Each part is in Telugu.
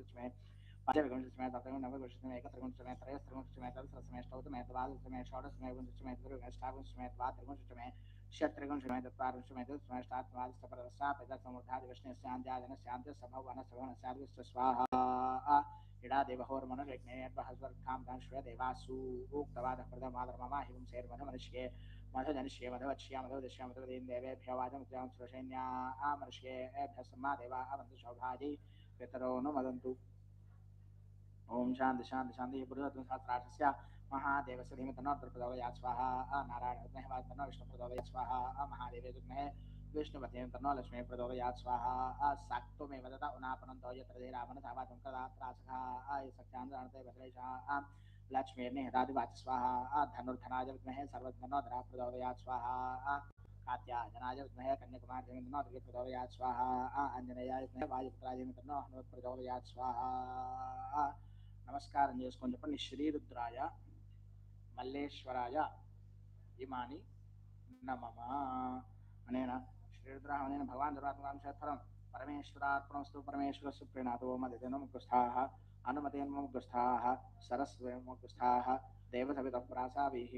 गुणसुमेत पंचम गुणसुमेत सप्तम नव गुणसुमेत एक त्रिगुणसुमेत त्रय त्रिगुणसुमेत चतुर्सुमेत चौथमेत द्वादशमेत षोडशमेत गुणसुमेत त्रिगुणसुमेत अष्टागुणसुमेत वा त्रिगुणसुमेत क्षत्रगुणसुमेत द्वागुणसुमेत सुमेत सात्माद सपरसा पैदा समुद्धाद विष्णु स्यांद्याजन स्यांद सभव वन सभवन स्याद स्वाहा इड़ा देवहोर्मनुर्विघ्नेर्बहस्वर्खां श्वेदेवासु उक्तवादः प्रथमाधर्ममा हिं सैर्मधमनुष्ये मधुजनिष्ये मधवक्ष्या मधुदिश्या मधुदेवेभ्यो वाजं क्रियाँ सुरसैन्या आमनुष्येभ्यः सम्मा देवा अवन्तु सौभाजी पितरो नु वदन्तु ओम शांति शांति शांति पुरुषोत्तम सहस्राक्षस्य महादेवस्य धीमहि तन्नो प्रचोदयात् स्वाहा नारायण विद्महे तन्नो विष्णु प्रचोदयात् स्वाहा महादेवे विद्महे विष्णुपते तन्नो लक्ष्मी प्रचोदयात् स्वाहा साक्तोमेव दता उनापनन्तो यत्र धीरामनसा वाचं कदात्रासखा आय सख्यान्तरणते भद्रेशः लक्ष्मीर्निहतादिवाच स्वाहा धनुर्धनाय विद्महे सर्वधनोधरा प्रचोदयात् स्वाहा कात्यायनाय विद्महे कन्याकुमार तन्नो दुर्गे प्रचोदयात् स्वाहा आञ्जनेयाय विद्महे वायुपुत्राय तन्नो हनुमत् प्रचोदयात् स्वाहा నమస్కారం చేసుకొని చెప్పండి శ్రీరుద్రాయ మల్లేశ్వరాయ ఇమాని నమమ అనేన శ్రీరుద్ర అనేన భగవాన్ దురాత్మకాంశేశ్వరం పరమేశ్వరార్పణస్తు పరమేశ్వరస్సు ప్రణాతో మదితేన ముగ్గుస్థాః అనుమతేన ముగ్గుస్థాః సరస్వయం ముగ్గుస్థాః దేవసవిత ప్రాసాభిః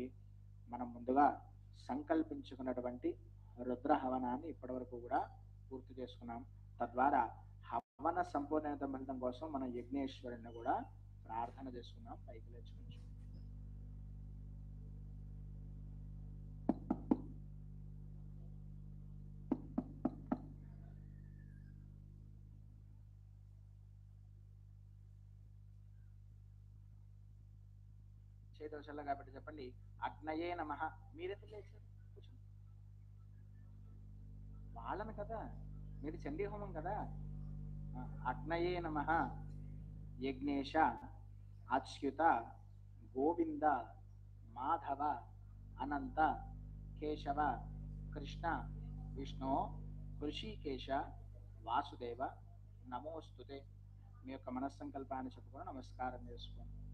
మనం ముందుగా సంకల్పించుకున్నటువంటి రుద్ర హవనాన్ని ఇప్పటివరకు కూడా పూర్తి చేసుకున్నాం. తద్వారా హవన సంపూర్ణత ఫలితం కోసం మనం యజ్ఞేశ్వరుని కూడా ప్రార్థన చేసుకున్నాం. పైకి లేచుకుంటాం చేతులు చల్లగా చెప్పండి. అగ్నయే నమ. మీరెందుకు లేచారు? కూర్చోండి. వాళ్ళని కదా? మీరు చండీ హోమం కదా? అగ్నయే నమ. యజ్ఞేశ అచ్యుత గోవింద మాధవ అనంత కేశవ కృష్ణ విష్ణు ఋషికేశ వాసుదేవ నమోస్తుతే. మీ యొక్క మనస్సంకల్పాన్ని చెప్పుకొని నమస్కారం చేసుకోండి.